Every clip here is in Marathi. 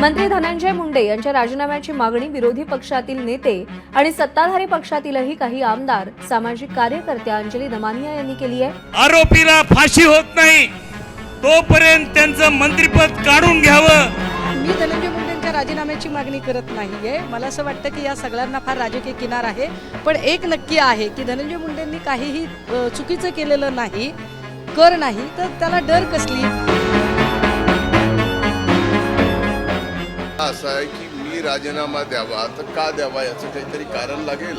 मंत्री धनंजय मुंडे यांच्या राजीनाम्याची मागणी विरोधी पक्षातील नेते आणि सत्ताधारी पक्षातीलही काही आमदार सामाजिक कार्यकर्त्या अंजली दमानिया यांनी केली आहे. आरोपीला फाशी होत नाही. तोपर्यंत त्यांचं मंत्रिपद काढून घ्यावं. मी धनंजय मुंडेंच्या राजीनाम्याची मागणी करत नाहीये. मला असं वाटतं की या सगळ्यांना फार राजकीय किनार आहे. पण एक नक्की आहे की धनंजय मुंडेंनी काहीही चुकीचं केलेलं नाही कर नाही तर त्याला डर कसली? असं आहे की मी राजीनामा द्यावा तर का द्यावा याचं काहीतरी कारण लागेल?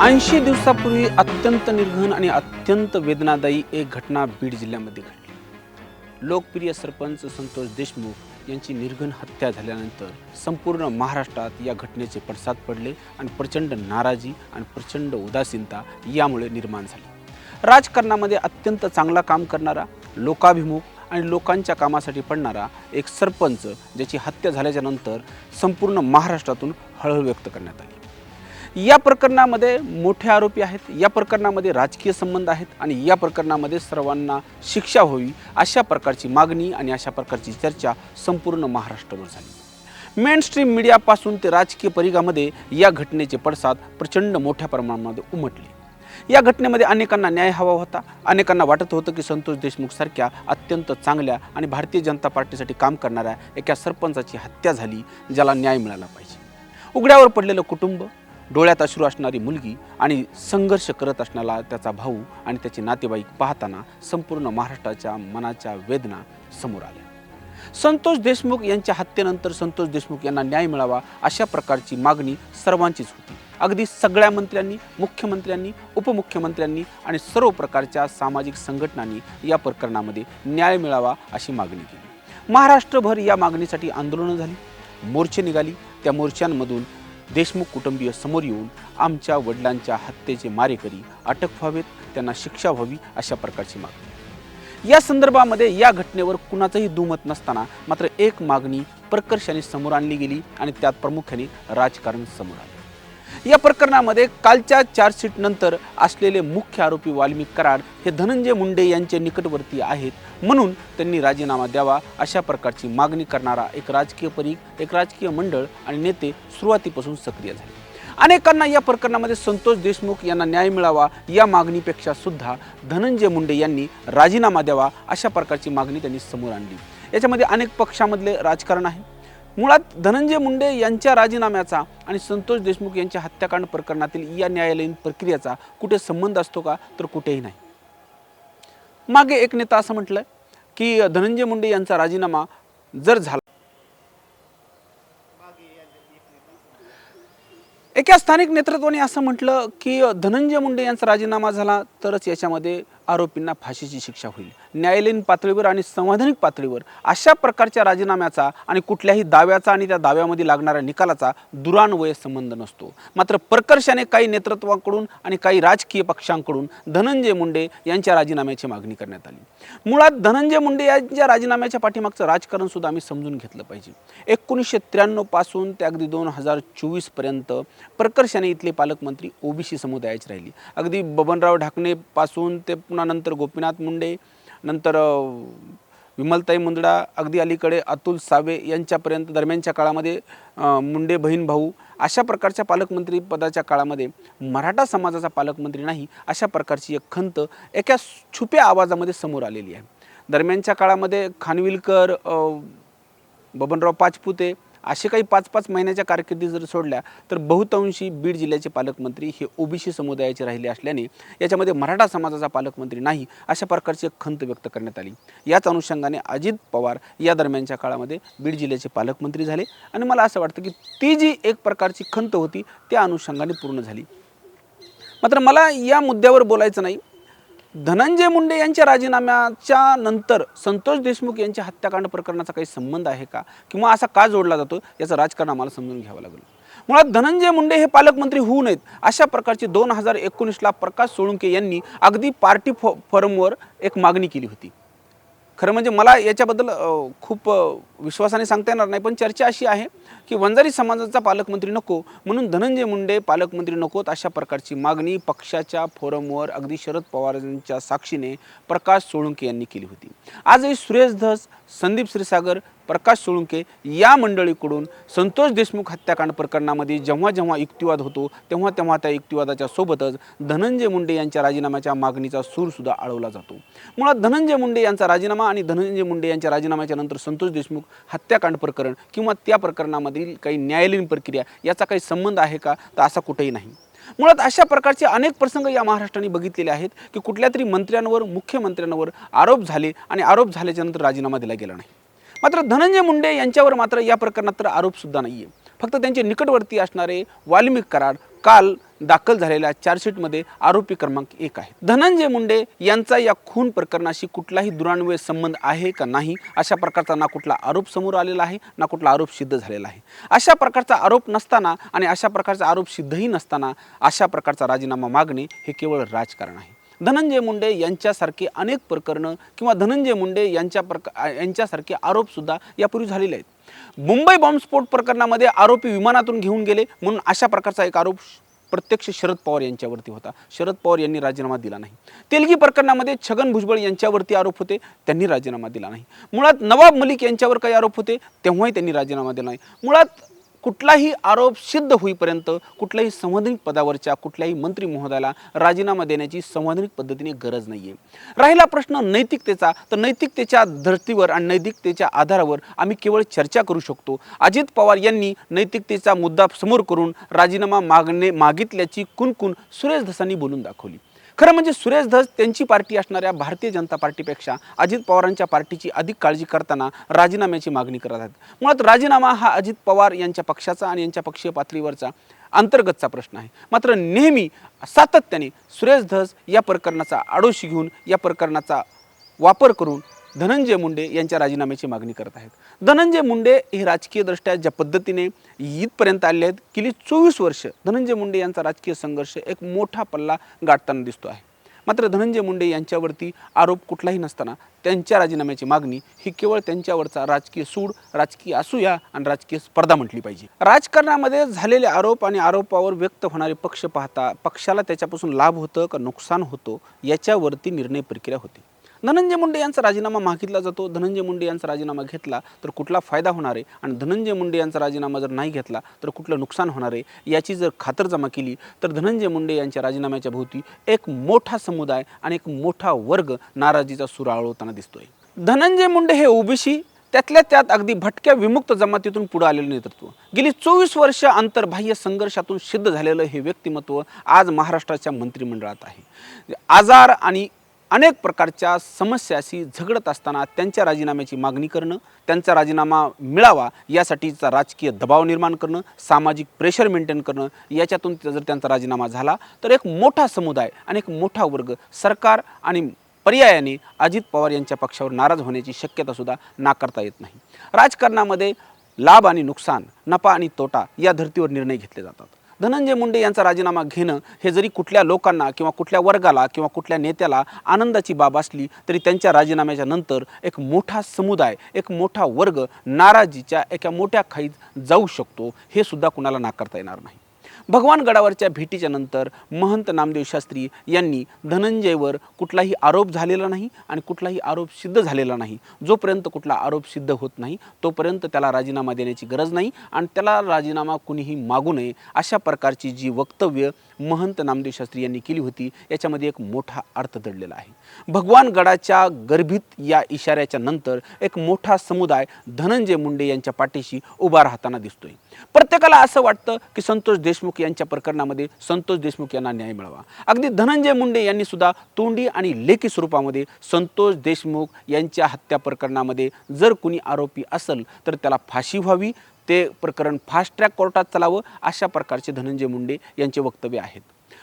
ऐंशी दिवसापूर्वी अत्यंत निर्घन आणि अत्यंत वेदनादायी एक घटना बीड जिल्ह्यामध्ये घडली. लोकप्रिय सरपंच संतोष देशमुख यांची निर्घन हत्या झाल्यानंतर संपूर्ण महाराष्ट्रात या घटनेचे पडसाद पडले आणि प्रचंड नाराजी आणि प्रचंड उदासीनता यामुळे निर्माण झाली. राजकारणामध्ये अत्यंत चांगला काम करणारा लोकाभिमुख आणि लोकांच्या कामासाठी पडणारा एक सरपंच ज्याची हत्या झाल्याच्यानंतर संपूर्ण महाराष्ट्रातून हळहळ व्यक्त करण्यात आली. या प्रकरणामध्ये मोठे आरोपी आहेत या प्रकरणामध्ये राजकीय संबंध आहेत आणि या प्रकरणामध्ये सर्वांना शिक्षा व्हावी अशा प्रकारची मागणी आणि अशा प्रकारची चर्चा संपूर्ण महाराष्ट्रभर झाली. मेन स्ट्रीम मीडियापासून ते राजकीय परिघामध्ये या घटनेचे पडसाद प्रचंड मोठ्या प्रमाणामध्ये उमटले. या घटनेमध्ये अनेकांना न्याय हवा होता. अनेकांना वाटत होतं की संतोष देशमुख सारख्या अत्यंत चांगल्या आणि भारतीय जनता पार्टीसाठी काम करणाऱ्या एका सरपंचाची हत्या झाली ज्याला न्याय मिळाला पाहिजे. उघड्यावर पडलेलं कुटुंब डोळ्यात अश्रू असणारी मुलगी आणि संघर्ष करत असणारा त्याचा भाऊ आणि त्याचे नातेवाईक पाहताना संपूर्ण महाराष्ट्राच्या मनाच्या वेदना समोर आल्या. संतोष देशमुख यांच्या हत्येनंतर संतोष देशमुख यांना न्याय मिळावा अशा प्रकारची मागणी सर्वांचीच होती. अगदी सगळ्या मंत्र्यांनी मुख्यमंत्र्यांनी उपमुख्यमंत्र्यांनी आणि सर्व प्रकारच्या सामाजिक संघटनांनी या प्रकरणामध्ये न्याय मिळावा अशी मागणी केली. महाराष्ट्रभर या मागणीसाठी आंदोलनं झाली. मोर्चे निघाली. त्या मोर्चांमधून देशमुख कुटुंबीय समोर येऊन आमच्या वडिलांच्या हत्येचे मारेकरी अटक व्हावेत त्यांना शिक्षा व्हावी अशा प्रकारची मागणी. या संदर्भामध्ये या घटनेवर कुणाचंही दुमत नसताना मात्र एक मागणी प्रकर्षाने समोर आणली गेली आणि त्यात प्रामुख्याने राजकारण समोर आले. या प्रकरणामध्ये कालच्या चार्जशीट नंतर असलेले मुख्य आरोपी वाल्मिक कराड हे धनंजय मुंडे यांचे निकटवर्ती आहेत म्हणून त्यांनी राजीनामा द्यावा अशा प्रकारची मागणी करणारा एक राजकीय परीख एक राजकीय मंडळ आणि नेते सुरुवातीपासून सक्रिय झाले. अनेकांना या प्रकरणामध्ये संतोष देशमुख यांना न्याय मिळावा या मागणीपेक्षा सुद्धा धनंजय मुंडे यांनी राजीनामा द्यावा अशा प्रकारची मागणी त्यांनी समोर आणली. याच्यामध्ये अनेक पक्षामधले राजकारण आहे. मुळात धनंजय मुंडे यांच्या राजीनाम्याचा आणि संतोष देशमुख यांच्या हत्याकांड प्रकरणातील या न्यायालयीन प्रक्रियेचा कुठे संबंध असतो का तर कुठेही नाही. मागे एक नेता असं म्हटलं की धनंजय मुंडे यांचा राजीनामा जर झाला एका स्थानिक नेतृत्वाने असं म्हटलं की धनंजय मुंडे यांचा राजीनामा झाला तरच याच्यामध्ये आरोपींना फाशीची शिक्षा होईल. न्यायालयीन पातळीवर आणि संवैधानिक पातळीवर अशा प्रकारच्या राजीनाम्याचा आणि कुठल्याही दाव्याचा आणि त्या दाव्यामध्ये लागणाऱ्या निकालाचा दुरान्वय संबंध नसतो. मात्र प्रकर्षाने काही नेतृत्वाकडून आणि काही राजकीय पक्षांकडून धनंजय मुंडे यांच्या राजीनाम्याची मागणी करण्यात आली. मुळात धनंजय मुंडे यांच्या राजीनाम्याच्या पाठीमागचं राजकारण सुद्धा आम्ही समजून घेतलं पाहिजे. एकोणीसशे त्र्याण्णवपासून ते अगदी दोन हजार चोवीसपर्यंत प्रकर्षाने इथले पालकमंत्री ओबीसी समुदायाचे राहिली. अगदी बबनराव ढाकणेपासून ते पुन्हा नंतर गोपीनाथ मुंडे नंतर विमलताई मुंदडा अगदी अलीकडे अतुल सावे यांच्यापर्यंत दरम्यानच्या काळामध्ये मुंडे बहीण भाऊ अशा प्रकारच्या पालकमंत्री पदाच्या काळामध्ये मराठा समाजाचा पालकमंत्री नाही अशा प्रकारची एक खंत एका छुप्या आवाजामध्ये समोर आलेली आहे. दरम्यानच्या काळामध्ये खानविलकर बबनराव पाचपुते असे काही पाच पाच महिन्याच्या कारकिर्दी जर सोडल्या तर बहुतांशी बीड जिल्ह्याचे पालकमंत्री हे ओबीसी समुदायाचे राहिले असल्याने याच्यामध्ये मराठा समाजाचा पालकमंत्री नाही अशा प्रकारची खंत व्यक्त करण्यात आली. याच अनुषंगाने अजित पवार या दरम्यानच्या काळामध्ये बीड जिल्ह्याचे पालकमंत्री झाले आणि मला असं वाटतं की ती जी एक प्रकारची खंत होती त्या अनुषंगाने पूर्ण झाली. मात्र मला या मुद्द्यावर बोलायचं नाही. धनंजय मुंडे यांच्या राजीनाम्याच्या नंतर संतोष देशमुख यांच्या हत्याकांड प्रकरणाचा काही संबंध आहे का? किंवा असा का जोडला जातो? याचं राजकारण आम्हाला समजून घ्यावं लागेल. मुळात धनंजय मुंडे हे पालकमंत्री होऊ नयेत. अशा प्रकारची दोन हजार एकोणीसला प्रकाश सोळुंके यांनी अगदी पार्टी फॉ फॉरमवर एक मागणी केली होती. खरं म्हणजे मला याच्याबद्दल खूप विश्वासाने सांगता येणार नाही पण चर्चा अशी आहे की वंजारी समाजाचा पालकमंत्री नको म्हणून धनंजय मुंडे पालकमंत्री नकोत अशा प्रकारची मागणी पक्षाच्या फोरमवर अगदी शरद पवारांच्या साक्षीने प्रकाश सोळुंके यांनी केली होती. आजही सुरेश धस संदीप श्रीसागर प्रकाश सोळुंके या मंडळीकडून संतोष देशमुख हत्याकांड प्रकरणामध्ये जेव्हा जेव्हा युक्तिवाद होतो तेव्हा तेव्हा त्या युक्तिवादाच्या सोबतच धनंजय मुंडे यांच्या राजीनाम्याच्या मागणीचा सूरसुद्धा आळवला जातो. मुळात धनंजय मुंडे यांचा राजीनामा आणि धनंजय मुंडे यांच्या राजीनाम्याच्या नंतर संतोष देशमुख हत्याकांड प्रकरण किंवा त्या प्रकरणामधील काही न्यायालयीन प्रक्रिया याचा काही संबंध आहे का? तर असा कुठेही नाही. मुळात अशा प्रकारचे अनेक प्रसंग या महाराष्ट्राने बघितलेले आहेत की कुठल्या तरी मंत्र्यांवर मुख्यमंत्र्यांवर आरोप झाले आणि आरोप झाल्याच्यानंतर राजीनामा दिला गेला नाही. मात्र धनंजय मुंडे यांच्यावर मात्र या प्रकरणात तर आरोपसुद्धा नाही आहे फक्त त्यांचे निकटवर्ती असणारे वाल्मिक कराड काल दाखल झालेल्या चार्जशीटमध्ये आरोपी क्रमांक एक आहे धनंजय मुंडे यांचा या खून प्रकरणाशी कुठलाही दुरान्वय संबंध आहे का नाही अशा प्रकारचा ना कुठला आरोप समोर आलेला आहे ना कुठला आरोप सिद्ध झालेला आहे. अशा प्रकारचा आरोप नसताना आणि अशा प्रकारचा आरोप सिद्धही नसताना अशा प्रकारचा राजीनामा मागणे हे केवळ राजकारण आहे. धनंजय मुंडे यांच्यासारखे अनेक प्रकरणं किंवा धनंजय मुंडे यांच्या प्रक यांच्यासारखे आरोपसुद्धा यापूर्वी झालेले आहेत. मुंबई बॉम्बस्फोट प्रकरणामध्ये आरोपी विमानातून घेऊन गेले म्हणून अशा प्रकारचा एक आरोप प्रत्यक्ष शरद पवार यांच्यावरती होता. शरद पवार यांनी राजीनामा दिला नाही. तेलगी प्रकरणामध्ये छगन भुजबळ यांच्यावरती आरोप होते त्यांनी राजीनामा दिला नाही. मुळात नवाब मलिक यांच्यावर काही आरोप होते तेव्हाही त्यांनी राजीनामा दिला नाही. मुळात कुठलाही आरोप सिद्ध होईपर्यंत कुठल्याही संवैधानिक पदावरच्या कुठल्याही मंत्री महोदयाला राजीनामा देण्याची संवैधानिक पद्धतीने गरज नाही आहे राहिला प्रश्न नैतिकतेचा तर नैतिकतेच्या धर्तीवर आणि नैतिकतेच्या आधारावर आम्ही केवळ चर्चा करू शकतो. अजित पवार यांनी नैतिकतेचा मुद्दा समोर करून राजीनामा मागणे मागितल्याची कुणकुण सुरेश धसांनी बोलून दाखवली. खरं म्हणजे सुरेश धस त्यांची पार्टी असणाऱ्या भारतीय जनता पार्टीपेक्षा अजित पवारांच्या पार्टीची अधिक काळजी करताना राजीनाम्याची मागणी करत आहेत. मुळात राजीनामा हा अजित पवार यांच्या पक्षाचा आणि यांच्या पक्षीय पातळीवरचा अंतर्गतचा प्रश्न आहे. मात्र नेहमी सातत्याने सुरेश धस या प्रकरणाचा आडोशी घेऊन या प्रकरणाचा वापर करून धनंजय मुंडे यांच्या राजीनाम्याची मागणी करत आहेत. धनंजय मुंडे हे राजकीयदृष्ट्या ज्या पद्धतीने इथपर्यंत आले आहेत गेली चोवीस वर्ष धनंजय मुंडे यांचा राजकीय संघर्ष एक मोठा पल्ला गाठताना दिसतो आहे. मात्र धनंजय मुंडे यांच्यावरती आरोप कुठलाही नसताना त्यांच्या राजीनाम्याची मागणी ही केवळ त्यांच्यावरचा राजकीय सूड राजकीय असूया आणि राजकीय स्पर्धा म्हटली पाहिजे. राजकारणामध्ये झालेले आरोप आणि आरोपावर व्यक्त होणारे पक्ष पाहता पक्षाला त्याच्यापासून लाभ होतं का नुकसान होतं याच्यावरती निर्णय प्रक्रिया होती. धनंजय मुंडे यांचा राजीनामा मागितला जातो. धनंजय मुंडे यांचा राजीनामा घेतला तर कुठला फायदा होणार आहे? आणि धनंजय मुंडे यांचा राजीनामा जर नाही घेतला तर कुठलं नुकसान होणार आहे? याची जर खातरजमा केली तर धनंजय मुंडे यांच्या राजीनाम्याच्या भोवती एक मोठा समुदाय आणि एक मोठा वर्ग नाराजीचा सूर आळवताना दिसतोय. धनंजय मुंडे हे ओबीसी त्यातल्या त्यात अगदी भटक्या विमुक्त जमातीतून पुढे आलेलं नेतृत्व. गेली चोवीस वर्ष आंतरबाह्य संघर्षातून सिद्ध झालेलं हे व्यक्तिमत्व आज महाराष्ट्राच्या मंत्रिमंडळात आहे. आजार आणि अनेक प्रकारच्या समस्याशी झगडत असताना त्यांच्या राजीनाम्याची मागणी करणं त्यांचा राजीनामा मिळावा यासाठीचा राजकीय दबाव निर्माण करणं सामाजिक प्रेशर मेंटेन करणं याच्यातून जर त्यांचा राजीनामा झाला तर एक मोठा समुदाय आणि एक मोठा वर्ग सरकार आणि पर्यायाने अजित पवार यांच्या पक्षावर नाराज होण्याची शक्यतासुद्धा नाकारता येत नाही. राजकारणामध्ये लाभ आणि नुकसान नफा आणि तोटा या धर्तीवर निर्णय घेतले जातात. धनंजय मुंडे यांचा राजीनामा घेणं हे जरी कुठल्या लोकांना किंवा कुठल्या वर्गाला किंवा कुठल्या नेत्याला आनंदाची बाब असली तरी त्यांच्या राजीनाम्याच्या नंतर एक मोठा समुदाय एक मोठा वर्ग नाराजीच्या एका मोठ्या खाईत जाऊ शकतो हे सुद्धा कुणाला नाकारता येणार नाही. भगवान गडावरच्या भेटीच्या नंतर महंत नामदेव शास्त्री यांनी धनंजयवर कुठलाही आरोप झालेला नाही आणि कुठलाही आरोप सिद्ध झालेला नाही. जोपर्यंत कुठला आरोप सिद्ध होत नाही तोपर्यंत त्याला राजीनामा देण्याची गरज नाही आणि त्याला राजीनामा कुणीही मागू नये अशा प्रकारची जी वक्तव्य महंत नामदेव शास्त्री यांनी केली होती. याच्यामध्ये एक मोठा अर्थ दडलेला आहे. भगवान गडाच्या गर्भित या इशाऱ्याच्या नंतर एक मोठा समुदाय धनंजय मुंडे यांच्या पाठीशी उभा राहताना दिसतोय. प्रत्येकाला असं वाटतं की संतोष देशमुख यांच्या प्रकरणामध्ये संतोष देशमुख यांना न्याय मिळावा. अगदी धनंजय मुंडे यांनी सुद्धा तोंडी आणि लेखी स्वरूपामध्ये संतोष देशमुख यांच्या हत्या प्रकरणामध्ये जर कुणी आरोपी असेल तर त्याला फाशी व्हावी ते प्रकरण फास्ट ट्रॅक कोर्टात चालावं अशा प्रकारचे धनंजय मुंडे यांचे वक्तव्य आहेत.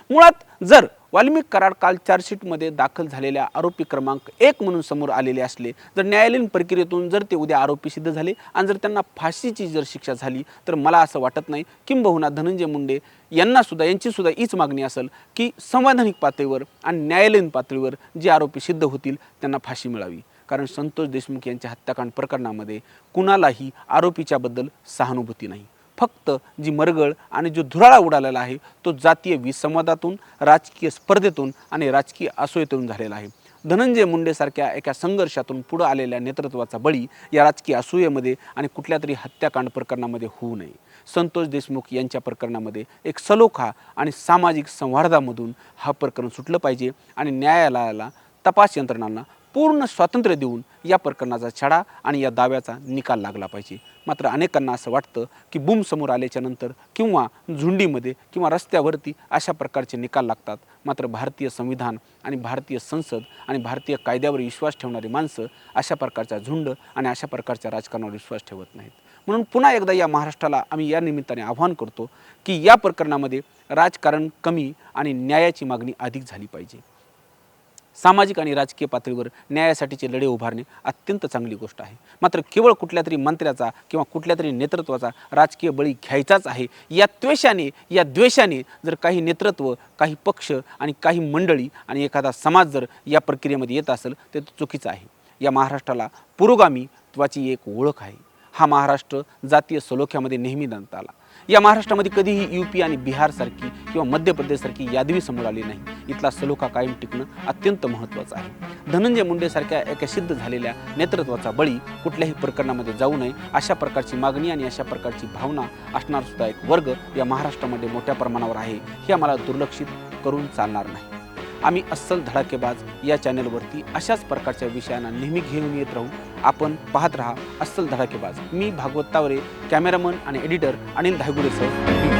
मुळात जर वाल्मिक कराड काल चार्जशीटमध्ये दाखल झालेल्या आरोपी क्रमांक एक म्हणून समोर आलेले असले जर न्यायालयीन प्रक्रियेतून जर ते उद्या आरोपी सिद्ध झाले आणि जर त्यांना फाशीची जर शिक्षा झाली तर मला असं वाटत नाही. किंबहुना धनंजय मुंडे यांना सुद्धा यांची सुद्धा हीच मागणी असेल की संवैधानिक पातळीवर आणि न्यायालयीन पातळीवर जे आरोपी सिद्ध होतील त्यांना फाशी मिळावी. कारण संतोष देशमुख यांच्या हत्याकांड प्रकरणामध्ये कुणालाही आरोपीच्याबद्दल सहानुभूती नाही. फक्त जी मरगळ आणि जो धुराळा उडालेला आहे तो जातीय विसंवादातून राजकीय स्पर्धेतून आणि राजकीय असूयेतून झालेला आहे. धनंजय मुंडेसारख्या एका संघर्षातून पुढं आलेल्या नेतृत्वाचा बळी या राजकीय असूयेमध्ये आणि कुठल्या तरी हत्याकांड प्रकरणामध्ये होऊ नये. संतोष देशमुख यांच्या प्रकरणामध्ये एक सलोखा आणि सामाजिक संवादामधून हा प्रकरण सुटलं पाहिजे आणि न्यायालयाला तपास यंत्रणांना पूर्ण स्वातंत्र्य देऊन या प्रकरणाचा छडा आणि या दाव्याचा निकाल लागला पाहिजे. मात्र अनेकांना असं वाटतं की बूम समोर आल्याच्यानंतर किंवा झुंडीमध्ये किंवा रस्त्यावरती अशा प्रकारचे निकाल लागतात. मात्र भारतीय संविधान आणि भारतीय संसद आणि भारतीय कायद्यावर विश्वास ठेवणारी माणसं अशा प्रकारच्या झुंड आणि अशा प्रकारच्या राजकारणावर विश्वास ठेवत नाहीत. म्हणून पुन्हा एकदा या महाराष्ट्राला आम्ही या निमित्ताने आव्हान करतो की या प्रकरणामध्ये राजकारण कमी आणि न्यायाची मागणी अधिक झाली पाहिजे. सामाजिक आणि राजकीय पातळीवर न्यायासाठीचे लढे उभारणे अत्यंत चांगली गोष्ट आहे. मात्र केवळ कुठल्या तरी मंत्र्याचा किंवा कुठल्या तरी नेतृत्वाचा राजकीय बळी घ्यायचाच आहे. या त्वेषाने या द्वेषाने जर काही नेतृत्व काही पक्ष आणि काही मंडळी आणि एखादा समाज जर या प्रक्रियेमध्ये येत असेल तर ते चुकीचं आहे. या महाराष्ट्राला पुरोगामीत्वाची एक ओळख आहे. हा महाराष्ट्र जातीय सलोख्यामध्ये नेहमी नंतर आला या महाराष्ट्रामध्ये कधीही यू पी आणि बिहारसारखी किंवा मध्य प्रदेशसारखी यादवी समोर आली नाही. इथला सलोखा कायम टिकणं अत्यंत महत्त्वाचं आहे. धनंजय मुंडेसारख्या एका सिद्ध झालेल्या नेतृत्वाचा बळी कुठल्याही प्रकरणामध्ये जाऊ नये अशा प्रकारची मागणी आणि अशा प्रकारची भावना असणार सुद्धा एक वर्ग या महाराष्ट्रामध्ये मोठ्या प्रमाणावर आहे हे आम्हाला दुर्लक्षित करून चालणार नाही. आम्ही अस्सल धडाकेबाज या चॅनलवरती अशाच प्रकारच्या विषयांना नेहमी घेऊन येत राहू. आपण पाहत राहा अस्सल धडाकेबाज. मी भागवत तावरे कॅमेरामन आणि एडिटर अनिल धायगुडेसह